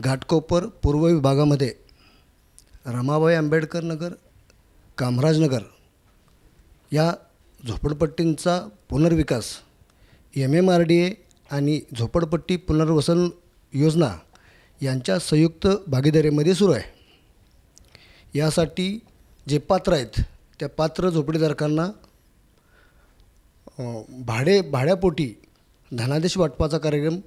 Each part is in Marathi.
घाटकोपर पूर्व विभागामध्ये रमाबाई आंबेडकर नगर कामराजनगर या झोपडपट्टींचा पुनर्विकास M M R D A आणि झोपडपट्टी पुनर्वसन योजना यांच्या संयुक्त भागीदारीमध्ये सुरू आहे. यासाठी जे पात्र आहेत त्या पात्र झोपडीधारकांना भाडे भाड्यापोटी धनादेश वाटपाचा कार्यक्रम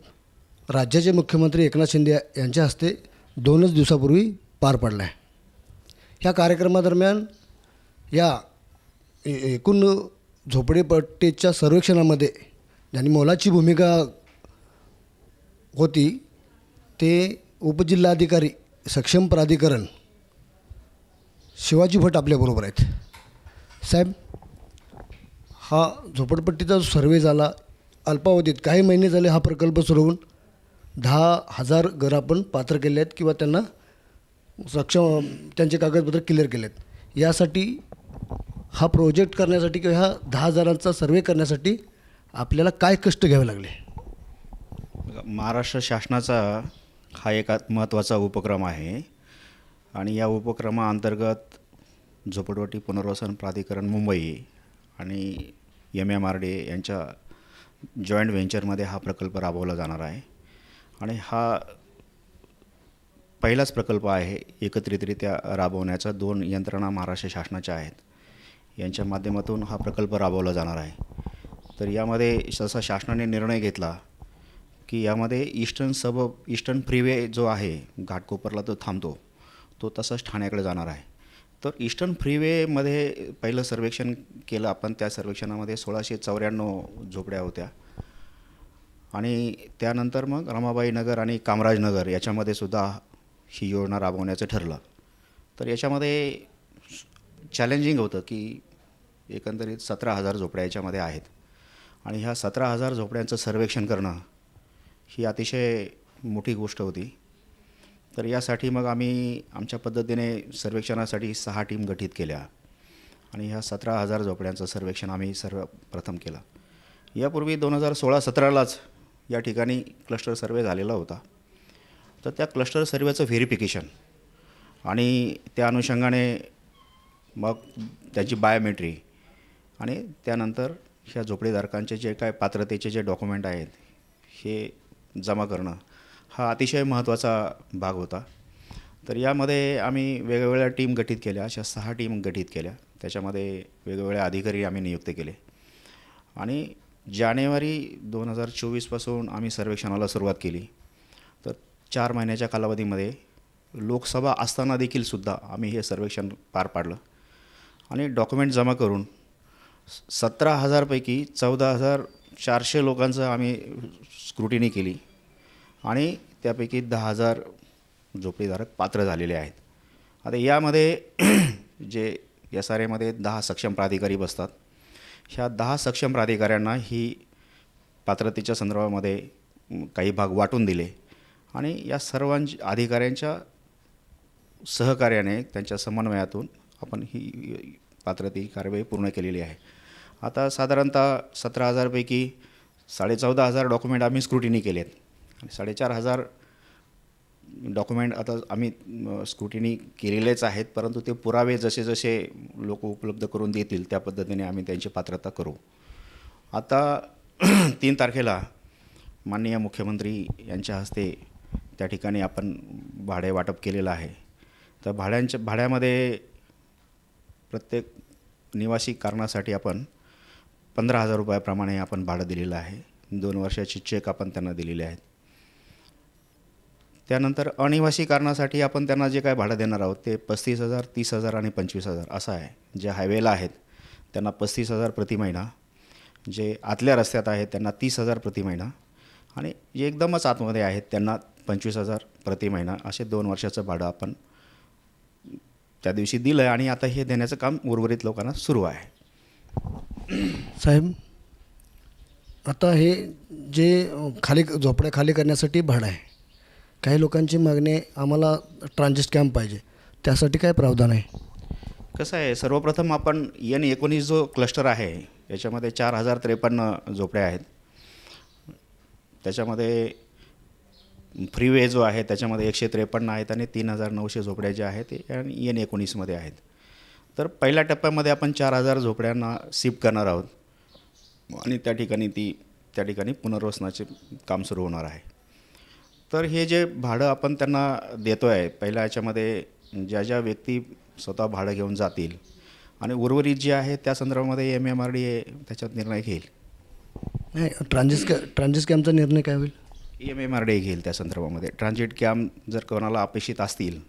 राज्याचे मुख्यमंत्री एकनाथ शिंदे यांच्या हस्ते दोनच दिवसापूर्वी पार पडला आहे ह्या कार्यक्रमादरम्यान या एकूण झोपडीपट्टीच्या सर्वेक्षणामध्ये ज्यांनी मोलाची भूमिका होती ते उपजिल्हाधिकारी सक्षम प्राधिकरण शिवाजी भट आपल्याबरोबर आहेत. साहेब हा झोपडपट्टीचा सर्वे झाला अल्पावधीत काही महिने झाले हा प्रकल्प सुरू होऊन दहा हजार घरं आपण पात्र केले आहेत किंवा त्यांना सक्षम त्यांचे कागदपत्र क्लिअर केले आहेत यासाठी हा प्रोजेक्ट करण्यासाठी किंवा ह्या दहा हजारांचा सर्वे करण्यासाठी आपल्याला काय कष्ट घ्यावे लागले? महाराष्ट्र शासनाचा हा एक महत्त्वाचा उपक्रम आहे. आणि या उपक्रमाअंतर्गत झोपडपट्टी पुनर्वसन प्राधिकरण मुंबई आणि एम एम आर डी यांच्या जॉईंट व्हेंचरमध्ये हा प्रकल्प राबवला जाणार आहे. आणि हा पहिलाच प्रकल्प आहे एकत्रितरित्या राबवण्याचा. दोन यंत्रणा महाराष्ट्र शासनाच्या आहेत. यांच्या माध्यमातून हा प्रकल्प राबवला जाणार आहे. तर यामध्ये जसा शासनाने निर्णय घेतला की यामध्ये ईस्टर्न सब ईस्टर्न फ्रीवे जो आहे घाटकोपरला तो थांबतो. तो तसाच ठाण्याकडे जाणार आहे. तर ईस्टर्न फ्रीवेमध्ये पहिलं सर्वेक्षण केलं आपण. त्या सर्वेक्षणामध्ये सोळाशे चौऱ्याण्णव झोपड्या होत्या. आणि त्यानंतर मग रमाबाई नगर आणि कामराज नगर याच्यामध्ये सुद्धा ही योजना राबवण्याचं ठरलं. तर याच्यामध्ये चॅलेंजिंग होतं की एकंदरीत सतरा हजार झोपड्या याच्यामध्ये आहेत. आणि ह्या सतरा हजार झोपड्यांचं सर्वेक्षण करणं ही अतिशय मोठी गोष्ट होती. तर यासाठी मग आम्ही आमच्या पद्धतीने सर्वेक्षणासाठी सहा टीम गठीत केल्या आणि ह्या सतरा हजार झोपड्यांचं सर्वेक्षण आम्ही सर्व प्रथम केलं. यापूर्वी दोन हजार सोळा सतरालाच या ठिकाणी क्लस्टर सर्वे झालेला होता. तर त्या क्लस्टर सर्वेचं व्हेरिफिकेशन आणि त्या अनुषंगाने मग त्याची बायोमेट्री आणि त्यानंतर ह्या झोपडीधारकांचे जे काय पात्रतेचे जे डॉक्युमेंट आहेत हे जमा करणं हा अतिशय महत्त्वाचा भाग होता. तर यामध्ये आम्ही वेगवेगळ्या टीम गठीत केल्या अशा सहा टीम गठीत केल्या. त्याच्यामध्ये वेगवेगळे अधिकारी आम्ही नियुक्त केले. आणि जानेवारी दोन हजार चोवीसपासून आम्ही सर्वेक्षणाला सुरुवात केली. तर चार महिन्याच्या कालावधीमध्ये लोकसभा असताना देखील सुद्धा आम्ही हे सर्वेक्षण पार पाडलं. आणि डॉक्युमेंट जमा करून सतरा हजारपैकी चौदा हजार चारशे लोकांचं आम्ही स्क्रुटिनी केली. आणि त्यापैकी दहा हजार झोपडीधारक पात्र झालेले आहेत. आता यामध्ये जे एस आर एमध्ये दहा सक्षम प्राधिकारी बसतात ह्या दहा सक्षम प्राधिकाऱ्यांना ही पात्रतेच्या संदर्भामध्ये काही भाग वाटून दिले. आणि या सर्वांच्या अधिकाऱ्यांच्या सहकार्याने त्यांच्या समन्वयातून आपण ही पात्रते कार्यवाही पूर्ण केलेली आहे. आता साधारणतः सतरा हजारपैकी साडेचौदा हजार डॉक्युमेंट आम्ही स्क्रुटिनी केलेत. आणि साडेचार हजार डॉक्युमेंट आता आम्ही स्क्रुटिनी केलेलेच आहेत परंतु ते पुरावे जसे जसे लोक उपलब्ध करून देतील त्या पद्धतीने आम्ही त्यांची पात्रता करू. आता तीन तारखेला माननीय मुख्यमंत्री यांच्या हस्ते त्या ठिकाणी आपण भाडे वाटप केलेलं आहे. तर भाड्यांच्या भाड्यामध्ये प्रत्येक निवासी कारणासाठी आपण पंधरा हजार रुपयाप्रमाणे आपण भाडं दिलेलं आहे. दोन वर्षाचे चेक आपण त्यांना दिलेले आहेत त्यानंतर अनिवासी कारणासाठी आपण त्यांना जे काय भाडं देणार आहोत ते पस्तीस हजार तीस हजार आणि पंचवीस हजार असं आहे. जे हायवेला आहेत त्यांना पस्तीस हजार प्रति महिना. जे आतल्या रस्त्यात आहेत त्यांना तीस हजार प्रति महिना. आणि जे एकदमच आतमध्ये आहेत त्यांना पंचवीस हजार प्रति महिना. असे दोन वर्षाचं भाडं आपण त्या दिवशी दिलं आहे आणि आता हे देण्याचं काम उर्वरित लोकांना सुरू आहे. साहेब आता हे जे खाली झोपड्या खाली करण्यासाठी भाडं आहे काही लोकांची मागणी आम्हाला ट्रान्झिस्ट कॅम्प पाहिजे. त्यासाठी काय प्रावधान आहे? कसं आहे सर्वप्रथम आपण एन एकोणीस जो क्लस्टर आहे याच्यामध्ये चार हजार त्रेपन्न झोपड्या आहेत. त्याच्यामध्ये फ्रीवे जो आहे त्याच्यामध्ये एकशे त्रेपन्न आहेत आणि तीन हजार नऊशे झोपड्या ज्या आहेत आणि एन एकोणीसमध्ये आहेत. तर पहिल्या टप्प्यामध्ये आपण चार हजार झोपड्यांना सिप करणार आहोत. आणि त्या ठिकाणी ती त्या ठिकाणी पुनर्वसनाचे काम सुरू होणार आहे. तर हे जे भाडं आपण त्यांना देतो आहे पहिल्या याच्यामध्ये ज्या ज्या व्यक्ती स्वतः भाडं घेऊन जातील आणि उर्वरित जे आहे त्या संदर्भामध्ये M M R D A त्याच्यात निर्णय घेईल. नाही ट्रान्झिस कॅ ट्रान्झिस कॅम्पचा निर्णय काय होईल? एम एम आर डी घेईल त्या संदर्भामध्ये. ट्रान्झिट कॅम्प जर कोणाला अपेक्षित असतील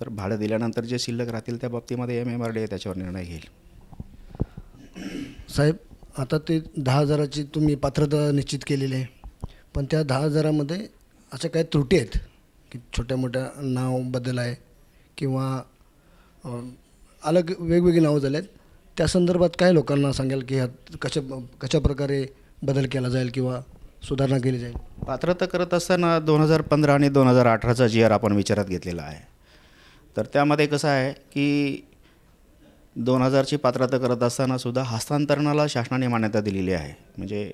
तर भाडं दिल्यानंतर जे शिल्लक राहतील त्या बाबतीमध्ये एम एम आर डी त्याच्यावर निर्णय घेईल. साहेब आता ते दहा हजाराची तुम्ही पात्रता निश्चित केलेली आहे पण त्या दहा हजारामध्ये अशा काही त्रुटी आहेत की छोट्या मोठ्या नाव बदल आहे किंवा अलग वेगवेगळी नावं झाली आहेत. त्या संदर्भात काय लोकांना सांगाल की ह्यात कशा कशा प्रकारे बदल केला जाईल किंवा सुधारणा केली जाईल? पात्रता करत असताना दोन हजार पंधरा आणि दोन हजार अठराचा जी आर आपण विचारात घेतलेला आहे. तर त्यामध्ये कसं आहे की दोन हजारची पात्रता करत असताना सुद्धा हस्तांतरणाला शासनाने मान्यता दिलेली आहे. म्हणजे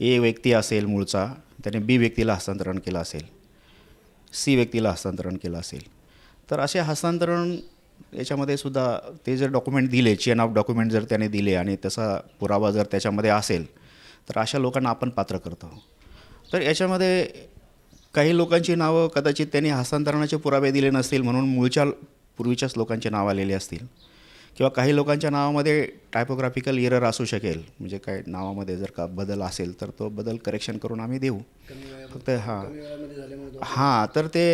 ए व्यक्ती असेल मूळचा त्याने बी व्यक्तीला हस्तांतरण केलं असेल सी व्यक्तीला हस्तांतरण केलं असेल. तर असे हस्तांतरण याच्यामध्ये सुद्धा ते जर डॉक्युमेंट दिले चेन ऑफ डॉक्युमेंट जर त्याने दिले आणि तसा पुरावा जर त्याच्यामध्ये असेल तर अशा लोकांना आपण पात्र करतो तर याच्यामध्ये काही लोकांची नावं कदाचित त्यांनी हस्तांतरणाचे पुरावे दिले नसतील म्हणून मूळच्या पूर्वीच्याच लोकांचे नाव आलेले असतील. किंवा काही लोकांच्या नावामध्ये टायपोग्राफिकल एरर असू शकेल. म्हणजे काय नावामध्ये जर का बदल असेल तर तो बदल करेक्शन करून आम्ही देऊ. फक्त हां. हां तर ते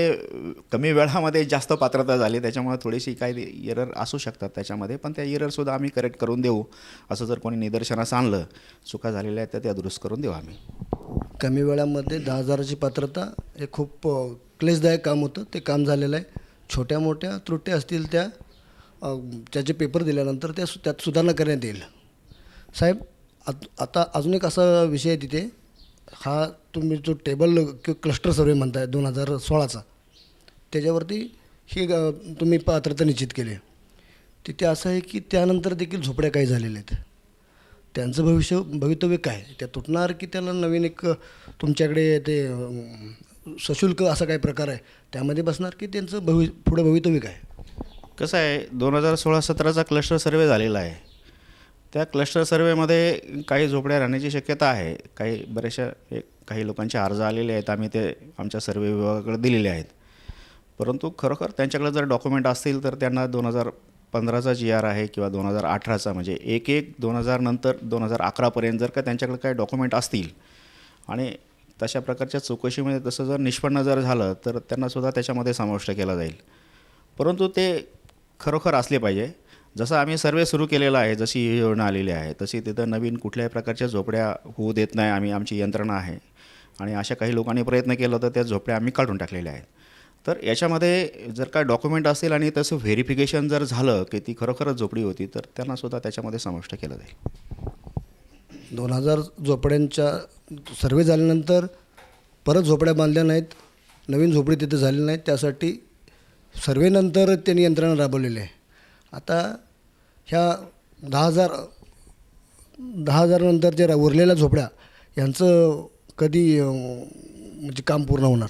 कमी वेळामध्ये जास्त पात्रता झाली त्याच्यामुळे थोडीशी काही एरर असू शकतात त्याच्यामध्ये पण त्या एररसुद्धा आम्ही करेक्ट करून देऊ. असं जर कोणी निदर्शनास आणलं चुका झालेल्या आहेत तर त्या दुरुस्त करून देऊ आम्ही. कमी वेळामध्ये दहा हजाराची पात्रता हे खूप क्लेशदायक काम होतं. ते काम झालेलं आहे. छोट्या मोठ्या त्रुटी असतील त्या त्याचे पेपर दिल्यानंतर त्या सु त्यात सुधारणा करण्यात येईल. साहेब आत आता अजून एक असा विषय आहे तिथे. हा तुम्ही जो टेबल किंवा क्लस्टर सर्वे म्हणताय दोन हजार सोळाचा. त्याच्यावरती हे तुम्ही पात्रता निश्चित केली. तिथे असं आहे की त्यानंतर देखील झोपड्या काही झालेल्या आहेत. त्यांचं भविष्य भवितव्य काय? त्या तुटणार की त्याला नवीन एक तुमच्याकडे ते सशुल्क असा काही प्रकार आहे त्यामध्ये बसणार की त्यांचं भवि पुढं भवितव्य काय? कसं आहे दोन हजार सोळा सतराचा क्लस्टर सर्वे झालेला आहे. त्या क्लस्टर सर्वेमध्ये काही झोपड्या राहण्याची शक्यता आहे. काही बऱ्याचशा काही लोकांचे अर्ज आलेले आहेत. आम्ही ते आमच्या सर्वे विभागाकडे दिलेले आहेत. परंतु खरोखर त्यांच्याकडे जर डॉक्युमेंट असतील तर त्यांना दोन हजार पंधराचा जी आर आहे किंवा दोन हजार अठराचा म्हणजे एक एक दोन हजार नंतर दोन हजार अकरापर्यंत जर का त्यांच्याकडे काही डॉक्युमेंट असतील. आणि तशा प्रकारच्या चौकशीमध्ये तसं जर निष्पन्न जर झालं तर त्यांनासुद्धा त्याच्यामध्ये समाविष्ट केला जाईल. परंतु ते खरोखर असले पाहिजे. जसं आम्ही सर्वे सुरू केलेला आहे जशी ही योजना आलेली आहे तशी तिथं नवीन कुठल्याही प्रकारच्या झोपड्या होऊ देत नाही आम्ही आमची यंत्रणा आहे. आणि अशा काही लोकांनी प्रयत्न केला तर त्या झोपड्या आम्ही काढून टाकलेल्या आहेत. तर याच्यामध्ये जर काय डॉक्युमेंट असेल आणि तसं व्हेरिफिकेशन जर झालं की ती खरोखरच झोपडी होती तर त्यांनासुद्धा त्याच्यामध्ये समाविष्ट केलं जाईल. दोन हजार झोपड्यांच्या सर्वे झाल्यानंतर परत झोपड्या बांधल्या नाहीत नवीन झोपडी तिथे झाली नाहीत त्यासाठी सर्वेनंतर त्यांनी यंत्रणा राबवलेली आहे. आता ह्या दहा हजार दहा हजारानंतर जे रा- उरलेल्या झोपड्या यांचं कधी म्हणजे काम पूर्ण होणार?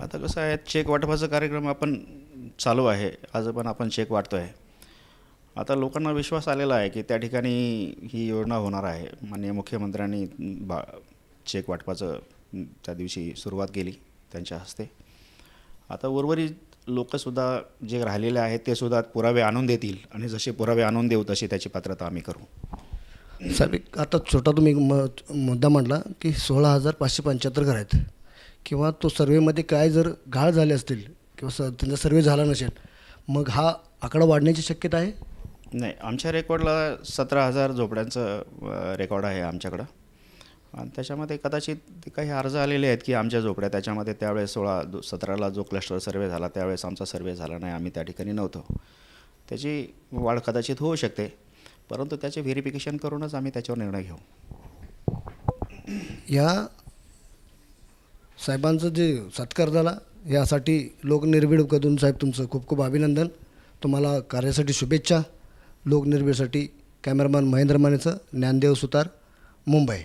आता कसं आहे चेक वाटपाचा कार्यक्रम आपण चालू आहे. आज पण आपण चेक वाटतो आहे आता लोकांना विश्वास आलेला आहे की त्या ठिकाणी ही योजना होणार आहे. माननीय मुख्यमंत्र्यांनी बा चेक वाटपाचं त्या दिवशी सुरुवात केली त्यांच्या हस्ते. आता उर्वरित लोकंसुद्धा जे राहिलेले आहेत ते सुद्धा पुरावे आणून देतील. आणि जसे पुरावे आणून देऊ तशी त्याची पात्रता आम्ही करू. साहेब एक आता छोटा तुम्ही म मुद्दा म्हटला की सोळा हजार पाचशे पंच्याहत्तर घर आहेत. किंवा तो सर्वेमध्ये काय जर घाळ झाले असतील किंवा स त्यांचा सर्वे झाला नसेल मग हा आकडा वाढण्याची शक्यता आहे? नाही आमच्या रेकॉर्डला सतरा हजार झोपड्यांचं रेकॉर्ड आहे आमच्याकडं. आणि त्याच्यामध्ये कदाचित काही अर्ज आलेले आहेत की आमच्या झोपड्या त्याच्यामध्ये त्यावेळेस सोळा सतराला जो क्लस्टर सर्वे झाला त्यावेळेस आमचा सर्वे झाला नाही आम्ही त्या ठिकाणी नव्हतो. त्याची वाढ कदाचित होऊ शकते परंतु त्याचे व्हेरिफिकेशन करूनच आम्ही त्याच्यावर निर्णय घेऊ. या साहेबांचं जे सत्कार झाला यासाठी लोकनिर्भीड कदून साहेब तुमचं खूप खूप अभिनंदन. तुम्हाला कार्यासाठी शुभेच्छा. लोकनिर्भीडसाठी कॅमेरामॅन महेंद्र मानेचं ज्ञानदेव सुतार मुंबई.